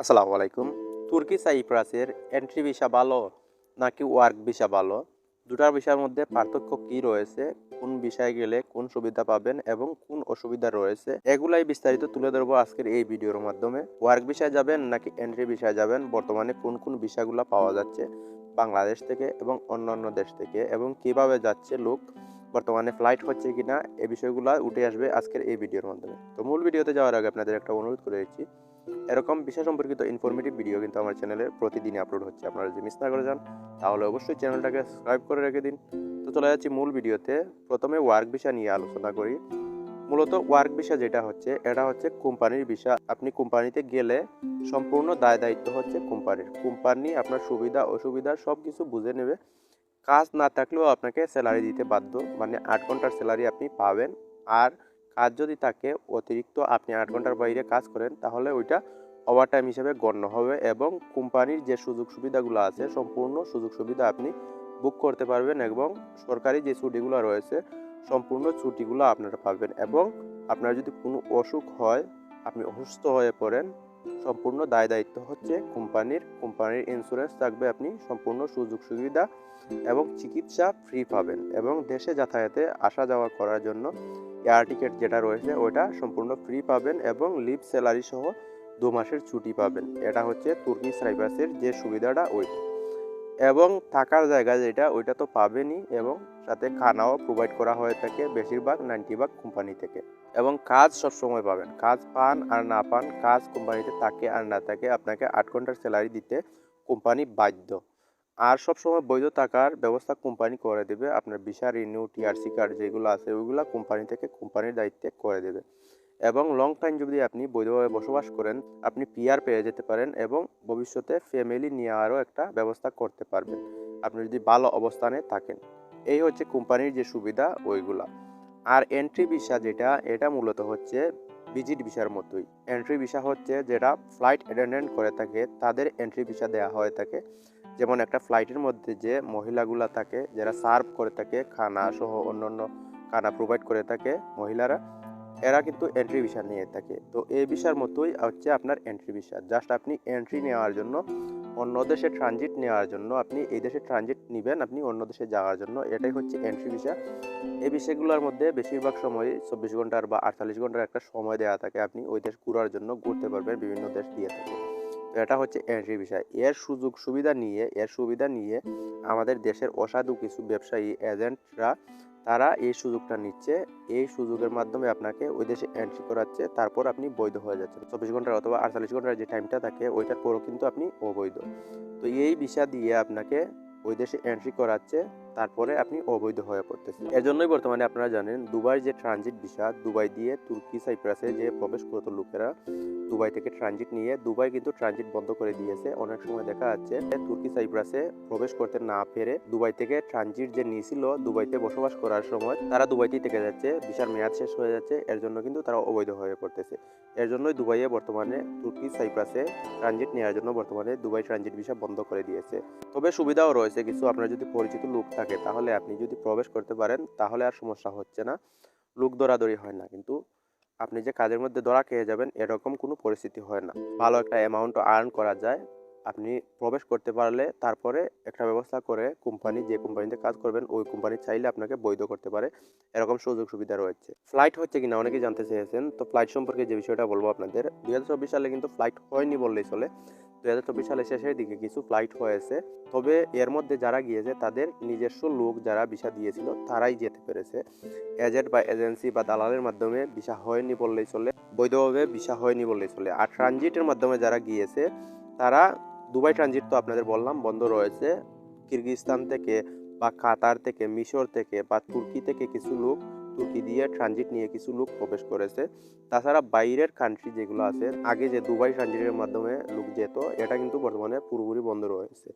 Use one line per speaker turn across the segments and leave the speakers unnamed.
আসসালামু আলাইকুম। তুর্কি সাইপ্রাসের এন্ট্রি ভিসা ভালো নাকি ওয়ার্ক ভিসা ভালো? দুটার ভিসার মধ্যে পার্থক্য কি রয়েছে? কোন বিষয়ে গেলে কোন সুবিধা পাবেন এবং কোন অসুবিধা রয়েছে? এগুলাই বিস্তারিত তুলে ধরবো আজকের এই ভিডিওর মাধ্যমে। ওয়ার্ক ভিসায় যাবেন নাকি এন্ট্রি ভিসায় যাবেন? বর্তমানে কোন কোন ভিসাগুলো পাওয়া যাচ্ছে বাংলাদেশ থেকে এবং অন্যান্য দেশ থেকে এবং কীভাবে যাচ্ছে লোক? বর্তমানে ফ্লাইট হচ্ছে কিনা? এই বিষয়গুলো উঠে আসবে আজকের এই ভিডিওর মাধ্যমে। তো মূল ভিডিওতে যাওয়ার আগে আপনাদের একটা অনুরোধ করে দিচ্ছি এরকম বিষয় সম্পর্কিত ইনফরমেটিভ ভিডিও কিন্তু আমার চ্যানেলে প্রতিদিনই আপলোড হচ্ছে। আপনারা যদি মিস না করে যান, তাহলে অবশ্যই চ্যানেলটাকে সাবস্ক্রাইব করে রেখে দিন। তো চলে যাচ্ছি মূল ভিডিওতে প্রথমে ওয়ার্ক ভিসা নিয়ে আলোচনা করি। মূলত ওয়ার্ক ভিসা যেটা হচ্ছে, এটা হচ্ছে কোম্পানির ভিসা আপনি কোম্পানিতে গেলে সম্পূর্ণ দায় দায়িত্ব হচ্ছে কোম্পানির কোম্পানি আপনার সুবিধা, অসুবিধা সব কিছু বুঝে নেবে। কাজ না থাকলেও আপনাকে স্যালারি দিতে বাধ্য। মানে আট ঘণ্টার স্যালারি আপনি পাবেন। আর কাজ যদি থাকে, অতিরিক্ত আপনি আট ঘণ্টার বাইরে কাজ করেন, তাহলে ওইটা ওভারটাইম হিসেবে গণ্য হবে এবং কোম্পানির যে সুযোগ সুবিধাগুলো আছে, সম্পূর্ণ সুযোগ সুবিধা আপনি বুক করতে পারবেন এবং সরকারি যে ছুটিগুলো রয়েছে, সম্পূর্ণ ছুটিগুলো আপনারা পাবেন এবং আপনার যদি কোনো অসুখ হয়, আপনি অসুস্থ হয়ে পড়েন সম্পূর্ণ দায় দায়িত্ব হচ্ছে কোম্পানির। কোম্পানির ইন্স্যুরেন্স থাকবে আপনি সম্পূর্ণ সুযোগ সুবিধা এবং চিকিৎসা ফ্রি পাবেন এবং দেশে যাতায়াতে আসা যাওয়া করার জন্য এয়ার টিকিট যেটা রয়েছে ওইটা সম্পূর্ণ ফ্রি পাবেন এবং লিভ স্যালারি সহ দু মাসের ছুটি পাবেন। এটা হচ্ছে তুর্কি সাইপ্রাসের যে সুবিধাটা ওইটা। এবং থাকার জায়গা যেটা, ওইটা তো পাবেনই এবং সাথে খানাও প্রোভাইড করা হয়ে থাকে বেশিরভাগ নাইনটি ভাগ কোম্পানি থেকে। এবং কাজ সবসময় পাবেন। কাজ পান আর না পান, কাজ কোম্পানিতে থাকে আর না থাকে, আপনাকে আট ঘণ্টার স্যালারি দিতে কোম্পানি বাধ্য। আর সবসময় বৈধ থাকার ব্যবস্থা কোম্পানি করে দেবে। আপনার ভিসা রিনিউ টিআরসি কার্ড যেগুলো আছে, ওইগুলো কোম্পানি থেকে কোম্পানির দায়িত্বে করে দেবে। এবং লং টাইম যদি আপনি বৈধভাবে বসবাস করেন, আপনি পিআর পেয়ে যেতে পারেন এবং ভবিষ্যতে ফ্যামিলি নিয়ে আরও একটা ব্যবস্থা করতে পারবেন। আপনি যদি ভালো অবস্থানে থাকেন। এই হচ্ছে কোম্পানির যে সুবিধা, ওইগুলা। আর এন্ট্রি ভিসা যেটা, এটা মূলত হচ্ছে ভিজিট ভিসার মতোই। এন্ট্রি ভিসা হচ্ছে যেটা ফ্লাইট অ্যাটেন্ডেন্ট করে থাকে, তাদের এন্ট্রি ভিসা দেওয়া হয়ে থাকে। যেমন একটা ফ্লাইটের মধ্যে যে মহিলাগুলা থাকে, যারা সার্ভ করে থাকে, খানা সহ অন্যান্য খানা প্রোভাইড করে থাকে মহিলারা এরা কিন্তু এন্ট্রি ভিসা নিয়ে থাকে। তো এই ভিসার মতোই হচ্ছে আপনার এন্ট্রি ভিসা জাস্ট আপনি এন্ট্রি নেওয়ার জন্য, অন্য দেশে ট্রানজিট নেওয়ার জন্য আপনি এই দেশে ট্রানজিট নেবেন, আপনি অন্য দেশে যাওয়ার জন্য। এটাই হচ্ছে এন্ট্রি ভিসা এই বিষয়গুলোর মধ্যে বেশিরভাগ সময় চব্বিশ ঘণ্টার বা আটচল্লিশ ঘণ্টার একটা সময় দেওয়া থাকে, আপনি ওই দেশ ঘোরার জন্য ঘুরতে পারবেন, বিভিন্ন দেশ দিয়ে থাকে। তো এটা হচ্ছে এন্ট্রি বিষয় এর সুযোগ সুবিধা নিয়ে, এর সুবিধা নিয়ে আমাদের দেশের অসাধু কিছু ব্যবসায়ী এজেন্টরা তারা এই সুযোগটা নিচ্ছে। এই সুযোগের মাধ্যমে আপনাকে ওই দেশে এন্ট্রি করাচ্ছে, তারপর আপনি বৈধ হয়ে যাচ্ছেন। চব্বিশ ঘণ্টার অথবা আটচল্লিশ ঘণ্টার যে টাইমটা থাকে, ওইটার পরও কিন্তু আপনি অবৈধ। তো এই ভিসা দিয়ে আপনাকে ওই দেশে এন্ট্রি করাচ্ছে। তারপরে আপনি অবৈধ হয়ে পড়তেছেন। এর জন্যই বর্তমানে আপনারা জানেন, দুবাই যে ট্রানজিট ভিসা দুবাই দিয়ে তুর্কি, সাইপ্রাসে যে প্রবেশ করতো লোকেরা, দুবাই থেকে ট্রানজিট নিয়ে, দুবাই কিন্তু ট্রানজিট বন্ধ করে দিয়েছে। অনেক সময় দেখা যাচ্ছে তুর্কি, সাইপ্রাসে প্রবেশ করতে না পেরে দুবাই থেকে ট্রানজিট যে নিয়েছিল, দুবাইতে বসবাস করার সময়, তারা দুবাইতেই থেকে যাচ্ছে। ভিসার মেয়াদ শেষ হয়ে যাচ্ছে। এর জন্য কিন্তু তারা অবৈধ হয়ে পড়তেছে। এর জন্যই দুবাইয়ে বর্তমানে তুর্কি, সাইপ্রাসে ট্রানজিট নেওয়ার জন্য বর্তমানে দুবাই ট্রানজিট ভিসা বন্ধ করে দিয়েছে। তবে সুবিধাও রয়েছে কিছু। আপনার যদি পরিচিত লোক থাকে তাহলে আপনি যদি প্রবেশ করতে পারেন, তাহলে আর সমস্যা হচ্ছে না। লোক দরাদরি হয় না, কিন্তু আপনি যে কাজের মধ্যে ধরা খেয়ে যাবেন, এরকম কোনো পরিস্থিতি হয় না। ভালো একটা অ্যামাউন্ট আর্ন করা যায়, আপনি প্রবেশ করতে পারলে তারপরে একটা ব্যবস্থা করে কোম্পানি যে কোম্পানিতে কাজ করবেন, ওই কোম্পানি চাইলে আপনাকে বৈধ করতে পারে। এরকম সুযোগ সুবিধা রয়েছে। ফ্লাইট হচ্ছে কিনা অনেকে জানতে চেয়েছেন, তো ফ্লাইট সম্পর্কে যে বিষয়টা বলব আপনাদের। দুই হাজার চব্বিশ সালে কিন্তু ফ্লাইট হয়নি বললেই চলে। দুই সালের শেষের দিকে কিছু ফ্লাইট হয়েছে। তবে এর মধ্যে যারা গিয়েছে, তাদের নিজস্ব লোক যারা ভিসা দিয়েছিল, তারাই যেতে পেরেছে। এজেন্ট বা এজেন্সি বা দালালের মাধ্যমে ভিসা হয়নি বললেই চলে, বৈধভাবে ভিসা হয়নি বললেই চলে। আর ট্রানজিটের মাধ্যমে যারা গিয়েছে, তারা দুবাই ট্রানজিট তো আপনাদের বললাম, বন্ধ রয়েছে। কিরগিজস্তান থেকে বা কাতার থেকে, মিশর থেকে বা তুর্কি থেকে কিছু লোক তুর্কি দিয়ে ট্রানজিট নিয়ে কিছু লোক প্রবেশ করেছে। তাছাড়া বাইরের কান্ট্রি যেগুলো আছে, আগে যে দুবাই ট্রানজিটের মাধ্যমে লোক যেত, এটা কিন্তু বর্তমানে পুরোপুরি বন্ধ রয়েছে।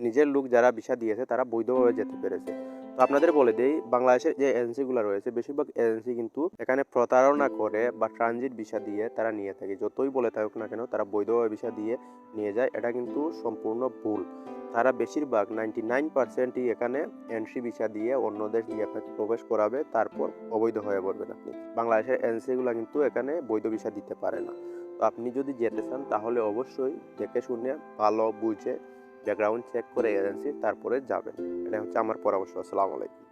নিজের লোক যারা ভিসা দিয়েছে, তারা বৈধভাবে যেতে পেরেছে। আপনাদের বলে দেই, বাংলাদেশের যে এজেন্সিগুলো রয়েছে, বেশিরভাগ এজেন্সি কিন্তু এখানে প্রতারণা করে বা ট্রানজিট ভিসা দিয়ে তারা নিয়ে থাকে। যতই বলে থাকুক না কেন, তারা বৈধভাবে ভিসা দিয়ে নিয়ে যায়। এটা কিন্তু সম্পূর্ণ ভুল। তারা বেশিরভাগ নাইনটি নাইন পার্সেন্টই এখানে এন্ট্রি ভিসা দিয়ে অন্য দেশ দিয়ে আপনাকে প্রবেশ করাবে, তারপর অবৈধ হয়ে পড়বেন আপনি। বাংলাদেশের এজেন্সিগুলো কিন্তু এখানে বৈধ ভিসা দিতে পারে না। তো আপনি যদি যেতে চান, তাহলে অবশ্যই দেখে শুনে, ভালো বুঝে ব্যাকগ্রাউন্ড চেক করে এজেন্সি তারপরে যাবেন। এটা হচ্ছে আমার পরামর্শ। আসসালামু আলাইকুম।